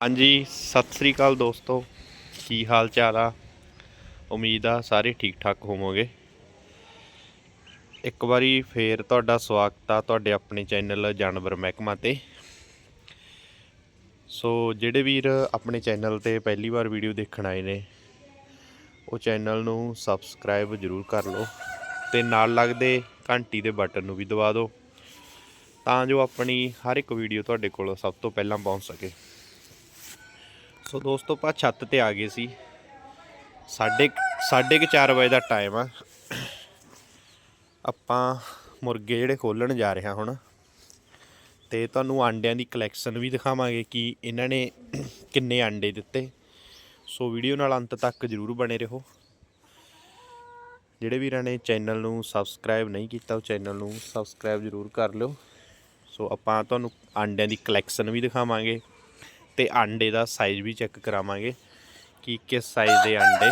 ਹਾਂਜੀ, ਸਤਿ ਸ੍ਰੀ ਅਕਾਲ ਦੋਸਤੋ। ਕੀ ਹਾਲ ਚਾਲ ਆ? ਉਮੀਦ ਆ ਸਾਰੇ ਠੀਕ ਠਾਕ ਹੋਵੋਗੇ। ਇੱਕ ਵਾਰੀ ਫੇਰ ਤੁਹਾਡਾ ਸਵਾਗਤ ਆ ਤੁਹਾਡੇ ਆਪਣੇ ਚੈਨਲ ਜਾਨਵਰ ਮਹਿਕਮਾ ਤੇ। ਸੋ ਜਿਹੜੇ ਵੀਰ ਆਪਣੇ ਚੈਨਲ ਤੇ ਪਹਿਲੀ ਵਾਰ ਵੀਡੀਓ ਦੇਖਣ ਆਏ ਨੇ, ਉਹ ਚੈਨਲ ਨੂੰ ਸਬਸਕ੍ਰਾਈਬ ਜ਼ਰੂਰ ਕਰ ਲਓ ਤੇ ਨਾਲ ਲੱਗਦੇ ਘੰਟੀ ਦੇ ਬਟਨ ਨੂੰ ਵੀ ਦਬਾ ਦਿਓ, ਤਾਂ ਜੋ ਆਪਣੀ ਹਰ ਇੱਕ ਵੀਡੀਓ ਤੁਹਾਡੇ ਕੋਲ ਸਭ ਤੋਂ ਪਹਿਲਾਂ ਪਹੁੰਚ ਸਕੇ। ਸੋ ਦੋਸਤੋ, ਆਪਾਂ ਛੱਤ ਤੇ ਆ ਗਏ ਸੀ। ਸਾਢੇ ਸਾਢੇ ਕੁ ਚਾਰ ਵਜੇ ਦਾ ਟਾਈਮ ਆ। ਆਪਾਂ ਮੁਰਗੇ ਜਿਹੜੇ ਖੋਲਣ ਜਾ ਰਹੇ ਹਾਂ ਹੁਣ। ਤੇ ਤੁਹਾਨੂੰ ਆਂਡਿਆਂ ਦੀ ਕਲੈਕਸ਼ਨ ਵੀ ਦਿਖਾਵਾਂਗੇ ਕਿ ਇਹਨਾਂ ਨੇ ਕਿੰਨੇ ਆਂਡੇ ਦਿੱਤੇ। ਸੋ ਵੀਡੀਓ ਨਾਲ ਅੰਤ ਤੱਕ ਜਰੂਰ ਬਣੇ ਰਹੋ। ਜਿਹੜੇ ਵੀਰਾਂ ਨੇ ਚੈਨਲ ਨੂੰ ਸਬਸਕ੍ਰਾਈਬ ਨਹੀਂ ਕੀਤਾ, ਉਹ ਚੈਨਲ ਨੂੰ ਸਬਸਕ੍ਰਾਈਬ ਜਰੂਰ ਕਰ ਲਿਓ। ਸੋ ਆਪਾਂ ਤੁਹਾਨੂੰ ਆਂਡਿਆਂ ਦੀ ਕਲੈਕਸ਼ਨ ਵੀ ਦਿਖਾਵਾਂਗੇ। ਤੇ ਆਂਡੇ ਦਾ ਸਾਈਜ਼ ਵੀ ਚੈੱਕ ਕਰਾਵਾਂਗੇ ਕਿ ਕਿਸ ਸਾਈਜ਼ ਦੇ ਆਂਡੇ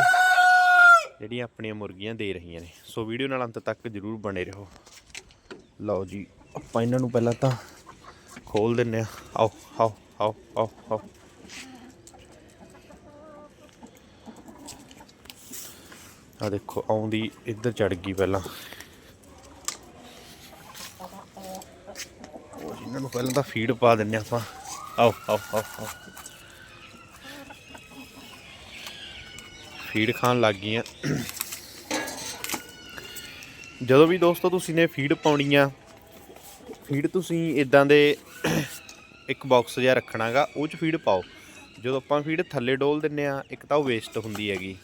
ਜਿਹੜੀਆਂ ਆਪਣੀਆਂ ਮੁਰਗੀਆਂ ਦੇ ਰਹੀਆਂ ਨੇ। ਸੋ ਵੀਡੀਓ ਨਾਲ ਅੰਤ ਤੱਕ ਜਰੂਰ ਬਣੇ ਰਹੋ। ਲਓ ਜੀ, ਆਪਾਂ ਇਹਨਾਂ ਨੂੰ ਪਹਿਲਾਂ ਤਾਂ ਖੋਲ ਦਿੰਨੇ ਆ। ਆਓ ਆਓ ਆਓ ਆਓ ਆਓ। ਆ ਦੇਖੋ, ਆਉਂਦੀ ਇੱਧਰ ਚੜ ਗਈ ਪਹਿਲਾਂ। ਇਹਨਾਂ ਨੂੰ ਪਹਿਲਾਂ ਤਾਂ ਫੀਡ ਪਾ ਦਿੰਨੇ ਆਪਾਂ। ਆਓ ਆਓ ਆਓ ਆਓ। ਫੀਡ ਖਾਣ ਲੱਗ ਗਈਆਂ। ਜਦੋਂ ਵੀ ਦੋਸਤੋ ਤੁਸੀਂ ਨੇ ਫੀਡ ਪਾਉਣੀ ਆ, ਫੀਡ ਤੁਸੀਂ ਇਦਾਂ ਦੇ ਇੱਕ ਬਾਕਸ ਜਿਹਾ ਰੱਖਣਾਗਾ, ਉਹ 'ਚ ਫੀਡ ਪਾਓ। ਜਦੋਂ ਆਪਾਂ ਫੀਡ ਥੱਲੇ ਡੋਲ ਦਿੰਨੇ ਆ, ਇੱਕ ਤਾਂ ਉਹ ਵੇਸਟ ਹੁੰਦੀ ਹੈਗੀ।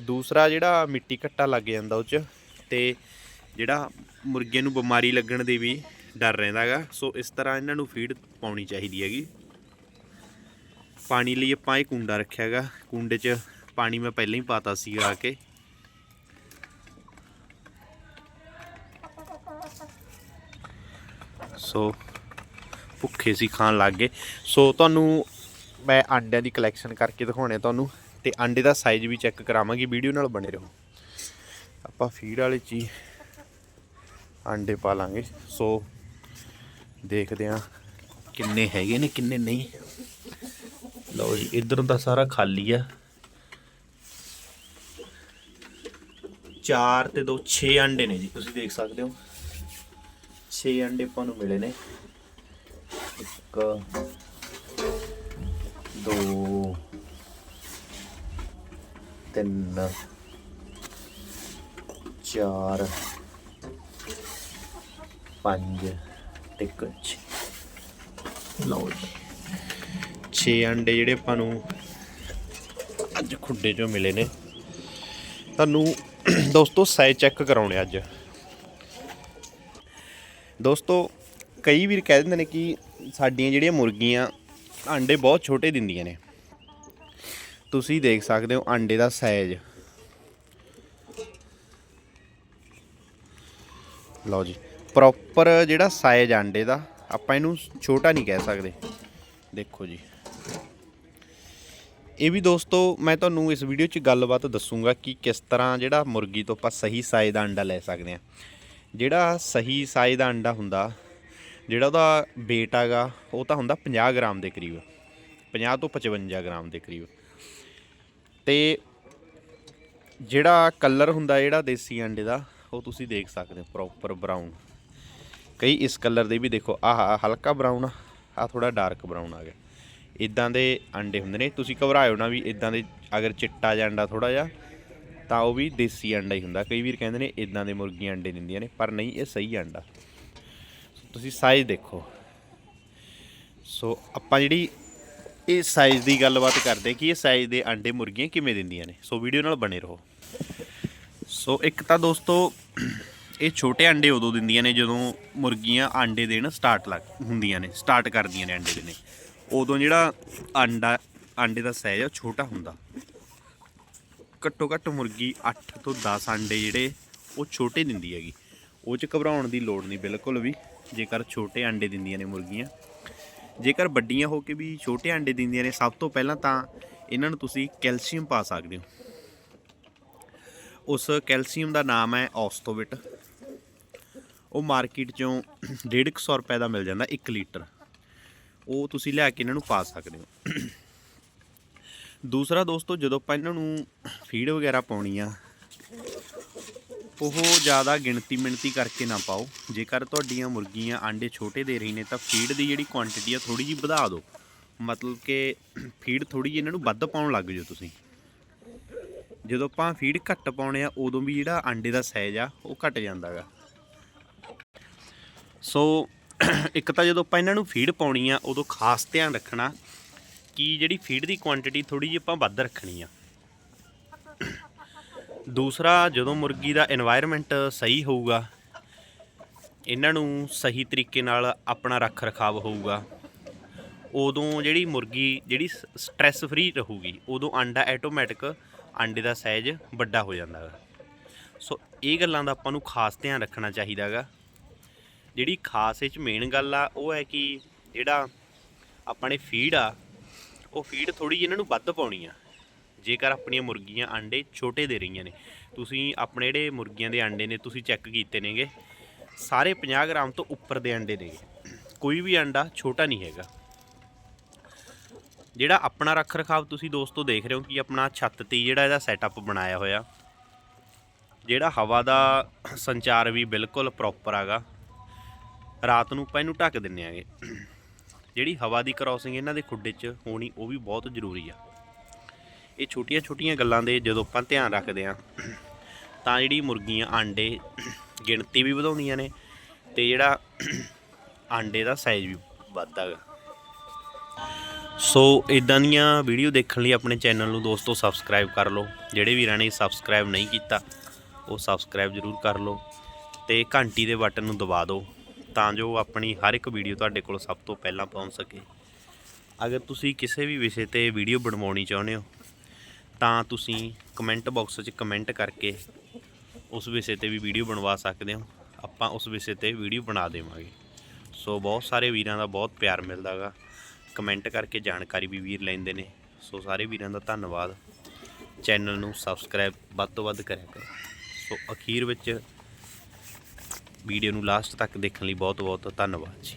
ਦੂਸਰਾ ਜਿਹੜਾ ਮਿੱਟੀ ਘੱਟਾ ਲੱਗ ਜਾਂਦਾ ਉਹ 'ਚ, ਤੇ ਜਿਹੜਾ ਮੁਰਗੇ ਨੂੰ ਬਿਮਾਰੀ ਲੱਗਣ ਦੀ ਵੀ ਡਰ ਰਹਿੰਦਾਗਾ ਸੋ ਇਸ ਤਰ੍ਹਾਂ ਇਹਨਾਂ ਨੂੰ ਫੀਡ ਪਾਉਣੀ ਚਾਹੀਦੀ ਹੈਗੀ। ਪਾਣੀ ਲਈ ਆਪਾਂ ਇਹ ਕੁੰਡਾ ਰੱਖਿਆਗਾ ਕੁੰਡੇ 'ਚ ਪਾਣੀ ਮੈਂ ਪਹਿਲਾਂ ਹੀ ਪਾਤਾ ਸੀਗਾ ਆ ਕੇ। ਸੋ ਭੁੱਖੇ ਸੀ ਖਾਣ ਲੱਗ ਗਏ। ਸੋ ਤੁਹਾਨੂੰ ਮੈਂ ਆਂਡਿਆਂ ਦੀ ਕਲੈਕਸ਼ਨ ਕਰਕੇ ਦਿਖਾਉਣੇ ਤੁਹਾਨੂੰ ਤੇ ਆਂਡੇ ਦਾ ਸਾਈਜ਼ ਵੀ ਚੈੱਕ ਕਰਾਵਾਂਗੇ। ਵੀਡੀਓ ਨਾਲ ਬਣੇ ਰਹੋ। ਆਪਾਂ ਫੀਡ ਵਾਲੇ ਚ ਹੀ ਆਂਡੇ ਪਾ ਲਾਂਗੇ। ਸੋ ਦੇਖਦੇ ਆ। ਕਿੰਨੇ ਹੈਗੇ ਨੇ, ਕਿੰਨੇ ਨਹੀਂ। ਲਓ ਜੀ, ਇਧਰ ਦਾ ਸਾਰਾ ਖਾਲੀ ਆ। ਚਾਰ ਤੇ ਦੋ 6 ਅੰਡੇ ਨੇ ਜੀ, ਤੁਸੀਂ ਦੇਖ ਸਕਦੇ ਹੋ। 6 ਅੰਡੇ ਆਪਾਂ ਨੂੰ ਮਿਲੇ ਨੇ। 1 2 3 4 5 ਇੱਕ ਲਓ ਜੀ। 6 ਅੰਡੇ ਜਿਹੜੇ ਆਪਾਂ ਨੂੰ ਅੱਜ ਖੁੱਡੇ ਚੋਂ ਮਿਲੇ ਨੇ। ਤੁਹਾਨੂੰ ਦੋਸਤੋ ਸਾਈਜ਼ ਚੈੱਕ ਕਰਾਉਣੇ ਅੱਜ। ਦੋਸਤੋ, ਕਈ ਵੀਰ ਕਹਿ ਦਿੰਦੇ ਨੇ ਕਿ ਸਾਡੀਆਂ ਜਿਹੜੀਆਂ ਮੁਰਗੀਆਂ ਅੰਡੇ ਬਹੁਤ ਛੋਟੇ ਦਿੰਦੀਆਂ ਨੇ। ਤੁਸੀਂ ਦੇਖ ਸਕਦੇ ਹੋ ਅੰਡੇ ਦਾ ਸਾਈਜ਼ ਲਓ ਜੀ। ਪ੍ਰੋਪਰ ਜਿਹੜਾ ਸਾਈਜ਼ ਆਂਡੇ ਦਾ, ਆਪਾਂ ਇਹਨੂੰ ਛੋਟਾ ਨਹੀਂ ਕਹਿ ਸਕਦੇ। ਦੇਖੋ ਜੀ। ਇਹ ਵੀ ਦੋਸਤੋ, ਮੈਂ ਤੁਹਾਨੂੰ ਇਸ ਵੀਡੀਓ 'ਚ ਗੱਲਬਾਤ ਦੱਸੂਗਾ ਕਿ ਕਿਸ ਤਰ੍ਹਾਂ ਜਿਹੜਾ ਮੁਰਗੀ ਤੋਂ ਆਪਾਂ ਸਹੀ ਸਾਈਜ਼ ਦਾ ਅੰਡਾ ਲੈ ਸਕਦੇ ਹਾਂ। ਜਿਹੜਾ ਸਹੀ ਸਾਈਜ਼ ਦਾ ਅੰਡਾ ਹੁੰਦਾ, ਜਿਹੜਾ ਉਹਦਾ weight ਹੈਗਾ, ਉਹ ਤਾਂ ਹੁੰਦਾ 50 ਗ੍ਰਾਮ ਦੇ ਕਰੀਬ। 50 ਤੋਂ 55 ਗ੍ਰਾਮ ਦੇ ਕਰੀਬ। ਤੇ ਜਿਹੜਾ ਕਲਰ ਹੁੰਦਾ, ਜਿਹੜਾ ਦੇਸੀ ਅੰਡੇ ਦਾ, ਉਹ ਤੁਸੀਂ ਦੇਖ ਸਕਦੇ ਹੋ ਪ੍ਰੋਪਰ ਬਰਾਊਨ ਕਈ ਇਸ ਕਲਰ ਦੇ ਵੀ ਦੇਖੋ, ਆਹ ਹਲਕਾ ਬਰਾਊਨ ਆ, ਆਹ ਥੋੜਾ ਡਾਰਕ ਬਰਾਊਨ ਆ ਗਿਆ। ਇਦਾਂ ਦੇ ਅੰਡੇ ਹੁੰਦੇ ਨੇ, ਤੁਸੀਂ ਘਬਰਾਇਓ ਨਾ ਵੀ ਇਦਾਂ ਦੇ ਅਗਰ ਚਿੱਟਾ ਜਿਹਾ ਅੰਡਾ ਥੋੜਾ ਜਿਹਾ, ਤਾਂ ਉਹ ਵੀ ਦੇਸੀ ਅੰਡਾ ਹੀ ਹੁੰਦਾ। ਕਈ ਵੀਰ ਕਹਿੰਦੇ ਨੇ ਇਦਾਂ ਦੇ ਮੁਰਗੀਆਂ ਅੰਡੇ ਦਿੰਦੀਆਂ ਨੇ, ਪਰ ਨਹੀਂ, ਇਹ ਸਹੀ ਅੰਡਾ। ਤੁਸੀਂ ਸਾਈਜ਼ ਦੇਖੋ। ਸੋ, ਆਪਾਂ ਜਿਹੜੀ ਇਹ ਸਾਈਜ਼ ਦੀ ਗੱਲਬਾਤ ਕਰਦੇ ਕਿ ਇਹ ਸਾਈਜ਼ ਦੇ ਅੰਡੇ ਮੁਰਗੀਆਂ ਕਿਵੇਂ ਦਿੰਦੀਆਂ ਨੇ। ਸੋ ਵੀਡੀਓ ਨਾਲ ਬਣੇ ਰਹੋ। ਸੋ, ਇੱਕ ਤਾਂ ਦੋਸਤੋ ਇਹ ਛੋਟੇ ਆਂਡੇ ਉਦੋਂ ਦਿੰਦੀਆਂ ਨੇ ਜਦੋਂ ਮੁਰਗੀਆਂ ਆਂਡੇ ਦੇਣ ਸਟਾਰਟ ਲੱਗ ਹੁੰਦੀਆਂ ਨੇ ਸਟਾਰਟ ਕਰਦੀਆਂ ਨੇ ਆਂਡੇ ਦੇਣੇ। ਉਦੋਂ ਜਿਹੜਾ ਆਂਡਾ ਆਂਡੇ ਦਾ ਸਾਈਜ਼ ਆ ਛੋਟਾ ਹੁੰਦਾ। ਘੱਟੋ ਘੱਟ ਮੁਰਗੀ 8 ਤੋਂ 10 ਆਂਡੇ ਜਿਹੜੇ ਉਹ ਛੋਟੇ ਦਿੰਦੀ ਹੈਗੀ। ਉਹ ਚ ਘਬਰਾਉਣ ਦੀ ਲੋੜ ਨਹੀਂ ਬਿਲਕੁਲ ਵੀ, ਜੇਕਰ ਛੋਟੇ ਆਂਡੇ ਦਿੰਦੀਆਂ ਨੇ ਮੁਰਗੀਆਂ। ਜੇਕਰ ਵੱਡੀਆਂ ਹੋ ਕੇ ਵੀ ਛੋਟੇ ਆਂਡੇ ਦਿੰਦੀਆਂ ਨੇ, ਸਭ ਤੋਂ ਪਹਿਲਾਂ ਤਾਂ ਇਹਨਾਂ ਨੂੰ ਤੁਸੀਂ ਕੈਲਸ਼ੀਅਮ ਪਾ ਸਕਦੇ ਹੋ। ਉਸ ਕੈਲਸ਼ੀਅਮ ਦਾ ਨਾਮ ਹੈ ਔਸਤੋਵਿਟ। ਉਹ ਮਾਰਕੀਟ ਚੋਂ 150 ਰੁਪਏ ਦਾ ਮਿਲ ਜਾਂਦਾ 1 ਲੀਟਰ। ਉਹ ਤੁਸੀਂ ਲਿਆ ਕੇ ਇਹਨਾਂ ਨੂੰ ਪਾ ਸਕਦੇ ਹੋ। ਦੂਸਰਾ ਦੋਸਤੋ, ਜਦੋਂ ਆਪਾਂ ਇਹਨਾਂ ਨੂੰ ਫੀਡ ਵਗੈਰਾ ਪਾਉਣੀ ਆ, ਉਹ ਜ਼ਿਆਦਾ ਗਿਣਤੀ ਮਿਣਤੀ ਕਰਕੇ ਨਾ ਪਾਓ। ਜੇਕਰ ਤੁਹਾਡੀਆਂ ਮੁਰਗੀਆਂ ਆਂਡੇ ਛੋਟੇ ਦੇ ਰਹੀ ਨੇ, ਤਾਂ ਫੀਡ ਦੀ ਜਿਹੜੀ ਕੁਆਂਟੀਟੀ ਆ ਥੋੜੀ ਜਿਹੀ ਵਧਾ ਦਿਓ। ਮਤਲਬ ਕਿ ਫੀਡ ਥੋੜੀ ਜਿਹੀ ਇਹਨਾਂ ਨੂੰ ਵੱਧ ਪਾਉਣ ਲੱਗ ਜਾਓ ਤੁਸੀਂ। ਜਦੋਂ ਆਪਾਂ ਫੀਡ ਘੱਟ ਪਾਉਣੇ ਆ, ਉਦੋਂ ਵੀ ਜਿਹੜਾ ਆਂਡੇ ਦਾ ਸਾਈਜ਼ ਆ, ਉਹ ਘਟ ਜਾਂਦਾਗਾ ਸੋ, ਇੱਕ ਤਾਂ ਜਦੋਂ ਆਪਾਂ ਇਹਨਾਂ ਨੂੰ ਫੀਡ ਪਾਉਣੀ ਆ, ਉਦੋਂ ਖਾਸ ਧਿਆਨ ਰੱਖਣਾ ਕਿ ਜਿਹੜੀ ਫੀਡ ਦੀ ਕੁਆਂਟੀਟੀ ਥੋੜੀ ਜਿਹੀ ਆਪਾਂ ਵੱਧ ਰੱਖਣੀ ਆ। ਦੂਸਰਾ, ਜਦੋਂ ਮੁਰਗੀ ਦਾ এনवायरमेंट ਸਹੀ ਹੋਊਗਾ, ਇਹਨਾਂ ਨੂੰ ਸਹੀ ਤਰੀਕੇ ਨਾਲ ਆਪਣਾ ਰੱਖ ਰਖਾਵ ਹੋਊਗਾ, ਉਦੋਂ ਜਿਹੜੀ ਮੁਰਗੀ ਜਿਹੜੀ ਸਟ्रेस ਫਰੀ ਰਹੂਗੀ, ਉਦੋਂ ਅੰਡਾ ਆਟੋਮੈਟਿਕ ਅੰਡੇ ਦਾ ਸਾਈਜ਼ ਵੱਡਾ ਹੋ ਜਾਂਦਾ ਹੈ ਸੋ, ਇਹ ਗੱਲਾਂ ਦਾ ਆਪਾਂ ਨੂੰ ਖਾਸ ਧਿਆਨ ਰੱਖਣਾ ਚਾਹੀਦਾ ਹੈਗਾ ਜਿਹੜੀ ਖਾਸ ਇਹ ਚ ਮੇਨ ਗੱਲ ਆ, ਉਹ ਹੈ ਕਿ ਜਿਹੜਾ ਆਪਾਂ ਨੇ ਫੀਡ ਆ, ਉਹ ਫੀਡ ਥੋੜੀ ਜਿਹੀ ਇਹਨਾਂ ਨੂੰ ਵੱਧ ਪਾਉਣੀ ਆ। ਜੇਕਰ ਆਪਣੀਆਂ ਮੁਰਗੀਆਂ ਆਂਡੇ ਛੋਟੇ ਦੇ ਰਹੀਆਂ ਨੇ, ਤੁਸੀਂ ਆਪਣੇ ਜਿਹੜੇ ਮੁਰਗੀਆਂ ਦੇ ਆਂਡੇ ਨੇ, ਤੁਸੀਂ ਚੈੱਕ ਕੀਤੇ ਨੇਗੇ, ਸਾਰੇ 50 ਗ੍ਰਾਮ ਤੋਂ ਉੱਪਰ ਦੇ ਆਂਡੇ ਨੇਗੇ। ਕੋਈ ਵੀ ਆਂਡਾ ਛੋਟਾ ਨਹੀਂ ਹੈਗਾ। ਜਿਹੜਾ ਆਪਣਾ ਰੱਖ ਰਖਾਵ ਤੁਸੀਂ ਦੋਸਤੋ ਦੇਖ ਰਹੇ ਹੋ ਕਿ ਆਪਣਾ ਛੱਤ ਤੇ ਜਿਹੜਾ ਇਹਦਾ ਸੈਟਅਪ ਬਣਾਇਆ ਹੋਇਆ। ਜਿਹੜਾ ਹਵਾ ਦਾ ਸੰਚਾਰ ਵੀ ਬਿਲਕੁਲ ਪ੍ਰੋਪਰ ਹੈਗਾ ਰਾਤ ਨੂੰ ਆਪਾਂ ਇਹਨੂੰ ਢੱਕ ਦਿੰਨੇ ਆਗੇ। ਜਿਹੜੀ ਹਵਾ ਦੀ ਕ੍ਰਾਸਿੰਗ ਇਹਨਾਂ ਦੇ ਖੁੱਡੇ 'ਚ ਹੋਣੀ ਉਹ ਵੀ ਬਹੁਤ ਜ਼ਰੂਰੀ ਆ। ਇਹ ਛੋਟੀਆਂ ਛੋਟੀਆਂ ਗੱਲਾਂ ਦੇ ਜਦੋਂ ਆਪਾਂ ਧਿਆਨ ਰੱਖਦੇ ਆ, ਤਾਂ ਜਿਹੜੀ ਮੁਰਗੀਆਂ, ਆਂਡੇ ਗਿਣਤੀ ਵੀ ਵਧਾਉਂਦੀਆਂ ਨੇ ਤੇ ਜਿਹੜਾ ਆਂਡੇ ਦਾ ਸਾਈਜ਼ ਵੀ ਵੱਧਦਾ ਗਾ। ਸੋ ਇਦਾਂ ਦੀਆਂ ਵੀਡੀਓ ਦੇਖਣ ਲਈ ਆਪਣੇ ਚੈਨਲ ਨੂੰ ਦੋਸਤੋ ਸਬਸਕ੍ਰਾਈਬ ਕਰ ਲਓ। ਜਿਹੜੇ ਵੀਰਾਂ ਨੇ ਸਬਸਕ੍ਰਾਈਬ ਨਹੀਂ ਕੀਤਾ, ਉਹ ਸਬਸਕ੍ਰਾਈਬ ਜ਼ਰੂਰ ਕਰ ਲਓ ਤੇ ਘੰਟੀ ਦੇ ਬਟਨ ਨੂੰ ਦਬਾ ਦਿਓ। ਤਾਂ ਜੋ ਆਪਣੀ ਹਰ ਇੱਕ ਵੀਡੀਓ ਤੁਹਾਡੇ ਕੋਲ ਸਭ ਤੋਂ ਪਹਿਲਾਂ ਪਹੁੰਚ ਸਕੇ। ਅਗਰ ਤੁਸੀਂ ਕਿਸੇ ਵੀ ਵਿਸ਼ੇ ਤੇ ਵੀਡੀਓ ਬਣਵਾਉਣੀ ਚਾਹੁੰਦੇ ਹੋ, ਤਾਂ ਤੁਸੀਂ ਕਮੈਂਟ ਬਾਕਸ 'ਚ ਕਮੈਂਟ ਕਰਕੇ ਉਸ ਵਿਸ਼ੇ ਤੇ ਵੀ ਵੀਡੀਓ ਬਣਵਾ ਸਕਦੇ ਹੋ। ਆਪਾਂ ਉਸ ਵਿਸ਼ੇ ਤੇ ਵੀਡੀਓ ਬਣਾ ਦੇਵਾਂਗੇ। ਸੋ ਬਹੁਤ ਸਾਰੇ ਵੀਰਾਂ ਦਾ ਬਹੁਤ ਪਿਆਰ ਮਿਲਦਾ ਗਾ। ਕਮੈਂਟ ਕਰਕੇ ਜਾਣਕਾਰੀ ਵੀ ਵੀਰ ਲੈਂਦੇ ਨੇ। ਸੋ ਸਾਰੇ ਵੀਰਾਂ ਦਾ ਧੰਨਵਾਦ। ਚੈਨਲ ਨੂੰ ਸਬਸਕ੍ਰਾਈਬ ਵੱਧ ਤੋਂ ਵੱਧ ਕਰਿਆ ਕਰੋ। ਸੋ ਅਖੀਰ ਵਿੱਚ ਵੀਡੀਓ ਨੂੰ ਲਾਸਟ ਤੱਕ ਦੇਖਣ ਲਈ ਬਹੁਤ ਬਹੁਤ ਧੰਨਵਾਦ ਜੀ।